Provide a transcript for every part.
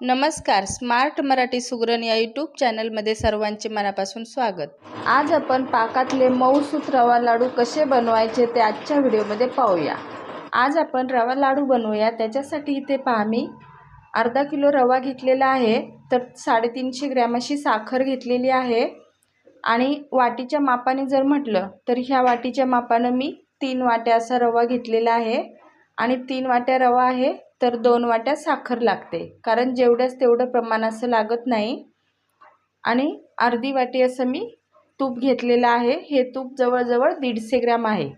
नमस्कार स्मार्ट मराठी सुगरण या यूट्यूब चॅनलमध्ये सर्वांचे मनापासून स्वागत. आज आपण पाकातले मऊसूत रवा लाडू कसे बनवायचे ते आजच्या व्हिडिओमध्ये पाहूया. आज आपण रवा लाडू बनवूया. त्याच्यासाठी इथे पहा मी अर्धा किलो रवा घेतलेला आहे तर साडेतीनशे ग्रॅम अशी साखर घेतलेली आहे. आणि वाटीच्या मापाने जर म्हटलं तर ह्या वाटीच्या मापानं मी तीन वाट्या असा रवा घेतलेला आहे. आणि तीन वाट्या रवा आहे तर दोन वाट्या साखर लागते. कारण जेवढ्याच तेवढं प्रमाण असं लागत नाही. आणि अर्धी वाटी असं मी तूप घेतलेलं आहे. हे तूप जवळजवळ दीडशे ग्रॅम आहे.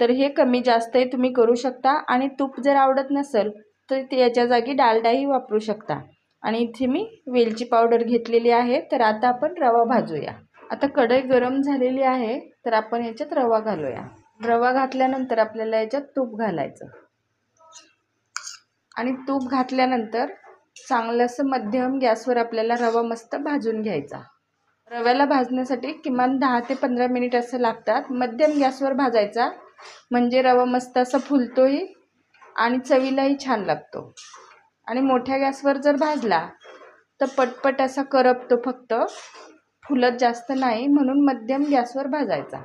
तर हे कमी जास्तही तुम्ही करू शकता. आणि तूप जर आवडत नसेल तर ते याच्या जागी डालडाही वापरू शकता. आणि इथे मी वेलची पावडर घेतलेली आहे. तर आता आपण रवा भाजूया. आता कढई गरम झालेली आहे. तर आपण याच्यात रवा घालूया. रवा घातल्यानंतर आपल्याला याच्यात तूप घालायचं. आणि तूप घातल्यानंतर चांगलं असं मध्यम गॅसवर आपल्याला रवा मस्त भाजून घ्यायचा. रव्याला भाजण्यासाठी किमान दहा ते पंधरा मिनिट असं लागतात. मध्यम गॅसवर भाजायचा. म्हणजे रवा मस्त असा फुलतोही आणि चवीलाही छान लागतो. आणि मोठ्या गॅसवर जर भाजला तर पटपट असा करपतो फक्त. फुलत जास्त नाही म्हणून मध्यम गॅसवर भाजायचा.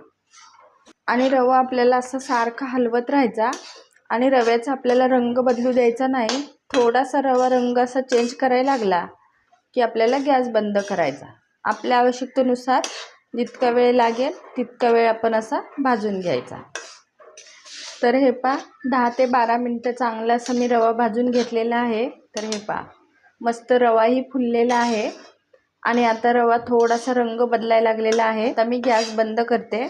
आणि रवा आपल्याला असं सारखा हलवत राहायचा. आणि रव्याचा आपल्याला रंग बदलू द्यायचा नाही थोडासा रवा रंग असा चेंज करायला लागला की आपल्याला गॅस बंद करायचा. आपल्या आवश्यकतेनुसार जितका वेळ लागेल तितका वेळ आपण असा भाजून घ्यायचा. तर हे पा दहा ते बारा मिनटं चांगला असं मी रवा भाजून घेतलेला आहे. तर हे पा मस्त रवाही फुललेला आहे. आणि आता रवा थोडासा रंग बदलायला लागलेला आहे. तर मी गॅस बंद करते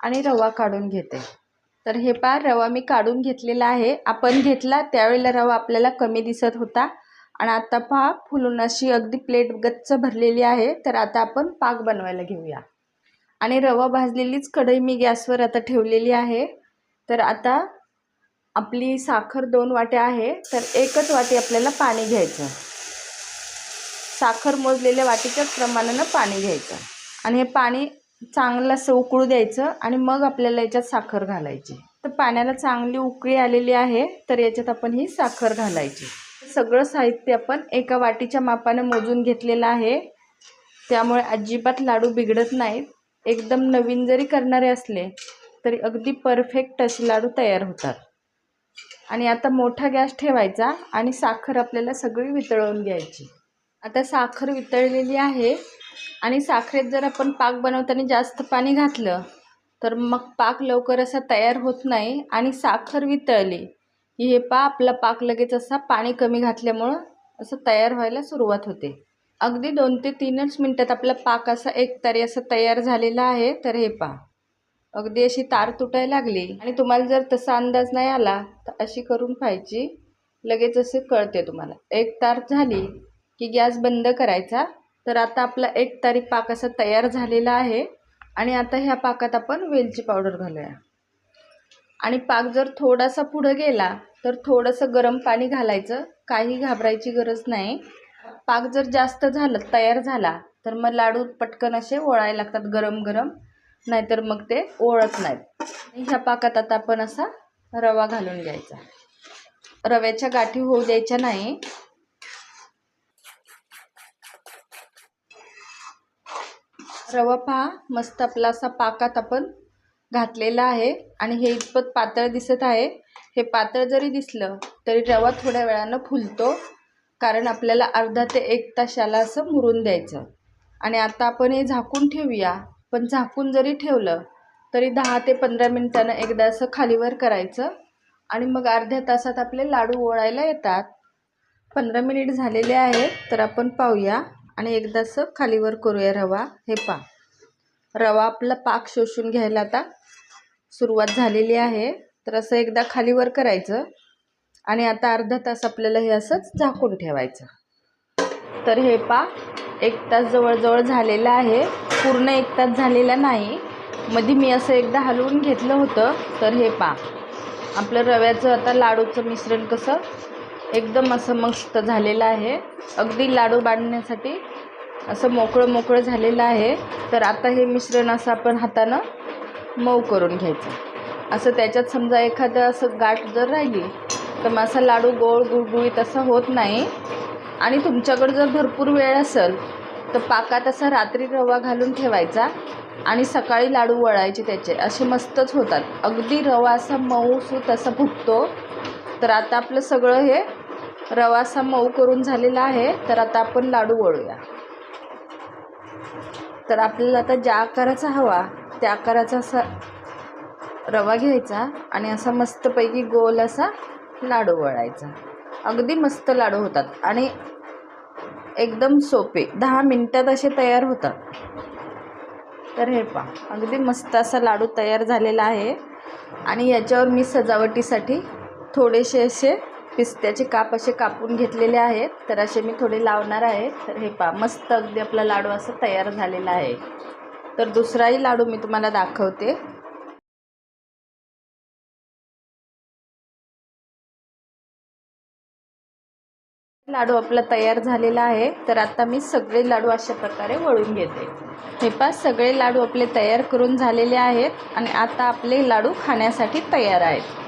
आणि रवा काढून घेते. तर हे पार रवा मी काढून घेतलेला आहे. आपण घेतला त्यावेळेला रवा आपल्याला कमी दिसत होता. आणि आता पहा फुलून अशी अगदी प्लेट गच्च भरलेली आहे. तर आता आपण पाक बनवायला घेऊया. आणि रवा भाजलेलीच कढई मी गॅसवर आता ठेवलेली आहे. तर आता आपली साखर दोन वाट्या आहे. तर एकच वाटी आपल्याला पाणी घ्यायचं. साखर मोजलेल्या वाटीच्याच प्रमाणानं पाणी घ्यायचं. आणि हे पाणी चांगलं असं उकळू द्यायचं आणि मग आपल्याला याच्यात साखर घालायची. तर पाण्याला चांगली उकळी आलेली आहे तर याच्यात आपण ही साखर घालायची. सगळं साहित्य आपण एका वाटीच्या मापाने मोजून घेतलेलं आहे. त्यामुळे अजिबात लाडू बिघडत नाहीत. एकदम नवीन जरी करणारे असले तरी अगदी परफेक्ट असे लाडू तयार होतात. आणि आता मोठा गॅस ठेवायचा आणि साखर आपल्याला सगळी वितळवून घ्यायची. आता साखर वितळलेली आहे. आणि साखरेत जर आपण पाक बनवताना जास्त पाणी घातलं तर मग पाक लवकर असा तयार होत नाही आणि साखर वितळली की हे पा आपला पाक लगेच असा पाणी कमी घातल्यामुळं असं तयार व्हायला सुरुवात होते. अगदी दोन ते तीनच मिनटात आपला पाक असा एक तारी असं तयार झालेला आहे तर हे पा. अगदी अशी तार तुटायला लागली आणि तुम्हाला जर तसा अंदाज नाही आला तर अशी करून पाहिजे लगेच असे कळते तुम्हाला. एक तार झाली की गॅस बंद करायचा तर आता आपला एक तारी पाक असा तयार झालेला आहे. आणि आता ह्या पाकात आपण वेलची पावडर घालूया. आणि पाक जर थोडासा पुढं गेला तर थोडंसं गरम पाणी घालायचं. काही घाबरायची गरज नाही. पाक जर जास्त झालं तयार झाला तर मग लाडू पटकन असे ओळायला लागतात गरम गरम. नाहीतर मग ते ओळत नाहीत. ह्या पाकात आता आपण असा रवा घालून घ्यायचा. रव्याच्या गाठी होऊ द्यायच्या नाही. रवा पहा मस्त आपला असा पाकात आपण घातलेला आहे. आणि हे इतपत पातळ दिसत आहे. हे पातळ जरी दिसलं तरी रवा थोड्या वेळानं फुलतो. कारण आपल्याला अर्धा ते एक तासाला असं मुरून द्यायचं. आणि आता आपण हे झाकून ठेवूया. पण झाकून जरी ठेवलं तरी दहा ते पंधरा मिनटानं एकदा असं खालीवर करायचं. आणि मग अर्ध्या तासात आपले लाडू ओळायला येतात. पंधरा मिनिट झालेले आहेत तर आपण पाहूया. आणि एकदा असं खालीवर करूया रवा. हे पा रवा आपला पाक शोषून घ्यायला आता सुरुवात झालेली आहे. तर असं एकदा खालीवर करायचं. आणि आता अर्धा तास आपल्याला हे असंच झाकून ठेवायचं. तर हे पा एक तास जवळजवळ झालेला आहे. पूर्ण एक तास झालेला नाही. मध्ये मी असं एकदा हलवून घेतलं होतं. तर हे पा आपलं रव्याचं आता लाडूचं मिश्रण कसं एकदम असं मस्त झालेलं आहे. अगदी लाडू बांधण्यासाठी असं मोकळं मोकळं झालेलं आहे. तर आता हे मिश्रण असं आपण हातानं मऊ करून घ्यायचं. असं त्याच्यात समजा एखादं असं गाठ जर राहिली तर मग असा लाडू गोळ गुळगुळीत असं होत नाही. आणि तुमच्याकडे जर भरपूर वेळ असेल तर पाकात असा रात्री रवा घालून ठेवायचा आणि सकाळी लाडू वळायचे त्याचे. असे मस्तच होतात. अगदी रवा असा मऊसूत असा फुगतो तर आता आपलं सगळं हे रवा असा मऊ करून झालेला आहे. तर आता आपण लाडू वळूया. तर आपल्याला आता ज्या आकाराचा हवा त्या आकाराचा असा रवा घ्यायचा आणि असा मस्तपैकी गोल असा लाडू वळायचा. अगदी मस्त लाडू होतात आणि एकदम सोपे. दहा मिनटात असे तयार होतात. तर हे पहा अगदी मस्त असा लाडू तयार झालेला आहे. आणि याच्यावर मी सजावटीसाठी थोडेसे असे पिस्त्याचे काप असे कापून घेतलेले आहेत. तर असे मी थोडे लावणार आहे. तर हे पा मस्त अगदी आपला लाडू असं तयार झालेला आहे. तर दुसराही लाडू मी तुम्हाला दाखवते. लाडू आपला तयार झालेला आहे. तर आता मी सगळे लाडू अशा प्रकारे वळून घेते. हे पहा सगळे लाडू आपले तयार करून झालेले आहेत आणि आता आपले लाडू खाण्यासाठी तयार आहेत.